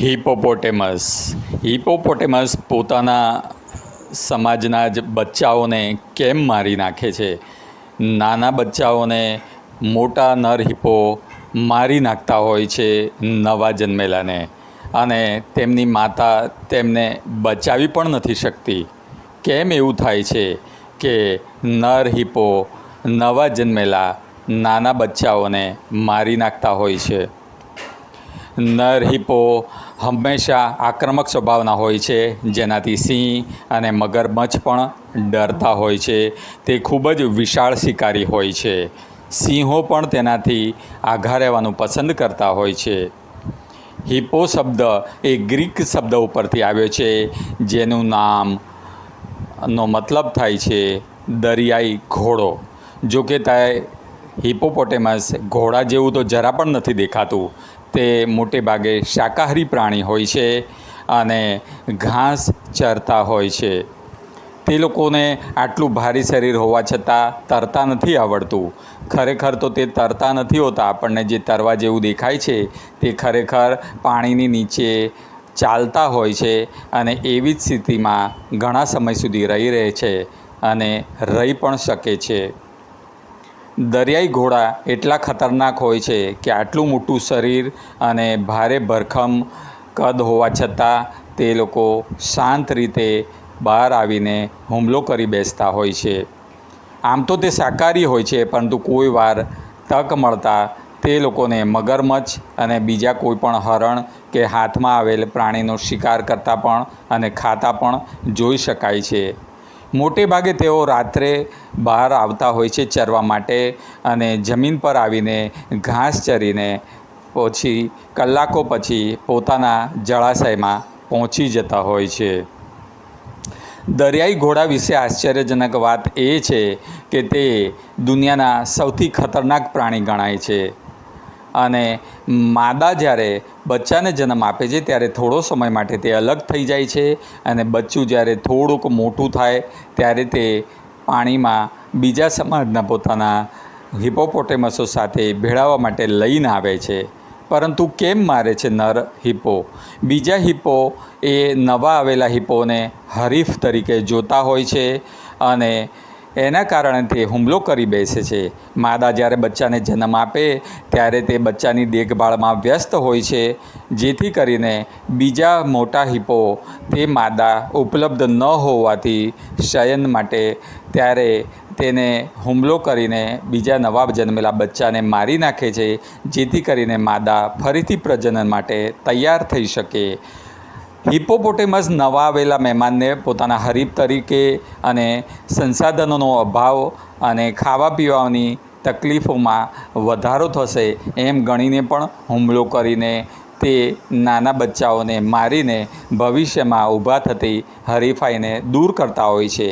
Hippopotamus hippopotamus પોતાના સમાજના જ બચ્ચાઓને કેમ મારી નાખે છે? નાના બચ્ચાઓને મોટા નર હિપો મારી નાખતા હોય છે નવા જન્મેલાને. અને તેમની માતા તેમને બચાવી પણ નથી શકતી. કેમ એવું થાય છે કે નર હિપો નવા જન્મેલા નાના બચ્ચાઓને મારી નાખતા હોય છે? નર હિપો હંમેશા આક્રમક સ્વભાવના હોય છે. જેનાથી સિંહ અને મગરમચ્છ પણ ડરતા હોય છે. તે ખૂબ જ વિશાળ શિકારી હોય છે. સિંહો પણ તેનાથી આઘા રહેવાનું પસંદ કરતા હોય છે. હિપો શબ્દ એ ગ્રીક શબ્દ ઉપરથી આવ્યો છે, જેનું નામ નો મતલબ થાય છે દરિયાઈ ઘોડો. જો કે તે હિપોપોટેમસ ઘોડા જેવું તો જરા પણ નથી દેખાતું. તે મોટે ભાગે શાકાહારી પ્રાણી હોય છે અને ઘાસ ચરતા હોય છે. તે લોકોને આટલું ભારી શરીર હોવા છતાં તરતા નથી આવડતું. ખરેખર તો તે તરતા નથી હોતા, આપણને જે તરવા જેવું દેખાય છે તે ખરેખર પાણીની નીચે ચાલતા હોય છે અને એવી જ સ્થિતિમાં ઘણા સમય સુધી રહી રહે છે અને રહી પણ શકે છે. દરિયાઈ ઘોડા એટલા ખતરનાક હોય છે કે આટલું મોટું શરીર અને ભારે ભરખમ કદ હોવા છતાં તે લોકો શાંત રીતે બહાર આવીને હુમલો કરી બેસતા હોય છે. આમ તો તે શાકાહારી હોય છે, પરંતુ કોઈ વાર તક મળતા તે લોકોને મગરમચ્છ અને બીજા કોઈ પણ હરણ કે હાથમાં આવેલ પ્રાણીનો શિકાર કરતા પણ અને ખાતા પણ જોઈ શકાય છે. મોટે ભાગે તેઓ રાત્રે બહાર આવતા હોય છે ચરવા માટે અને જમીન પર આવીને ઘાસ ચરીને પછી, કલાકો પછી પોતાના જળાશયમાં પહોંચી જતા હોય છે. દરિયાઈ ઘોડા વિશે આશ્ચર્યજનક વાત એ છે કે તે દુનિયાના સૌથી ખતરનાક પ્રાણી ગણાય છે. અને માદા જ્યારે બચ્ચાને જન્મ આપે છે, ત્યારે થોડો સમય માટે તે અલગ થઈ જાય છે અને બચ્ચું જ્યારે થોડુંક મોટું થાય, ત્યારે તે પાણીમાં બીજા સમાજના પોતાના હિપોપોટેમસો સાથે ભેળાવવા માટે લઈને આવે છે. પરંતુ કેમ મારે છે નર હિપો બીજા હિપો એ નવા આવેલા હિપોને હરીફ તરીકે જોતા હોય છે અને એના કારણે તે હુમલો કરી બેસે છે. માદા જ્યારે બચ્ચાને જન્મ આપે, ત્યારે તે બચ્ચાની દેખભાળમાં વ્યસ્ત હોય છે. જેથી કરીને બીજા મોટા હિપો તે માદા ઉપલબ્ધ ન હોવાથી શયન માટે ત્યારે તેને હુમલો કરીને બીજા નવા જન્મેલા બચ્ચાને મારી નાખે છે. જેથી કરીને માદા ફરીથી પ્રજનન માટે તૈયાર થઈ શકે. હિપોપોટેમસ નવા આવેલા મહેમાનને પોતાના હરીફ તરીકે અને સંસાધનોનો અભાવ અને ખાવા પીવાની તકલીફોમાં વધારો થશે એમ ગણીને પણ હુમલો કરીને તે નાના બચ્ચાઓને મારીને ભવિષ્યમાં ઊભા થતી હરીફાઈને દૂર કરતા હોય છે.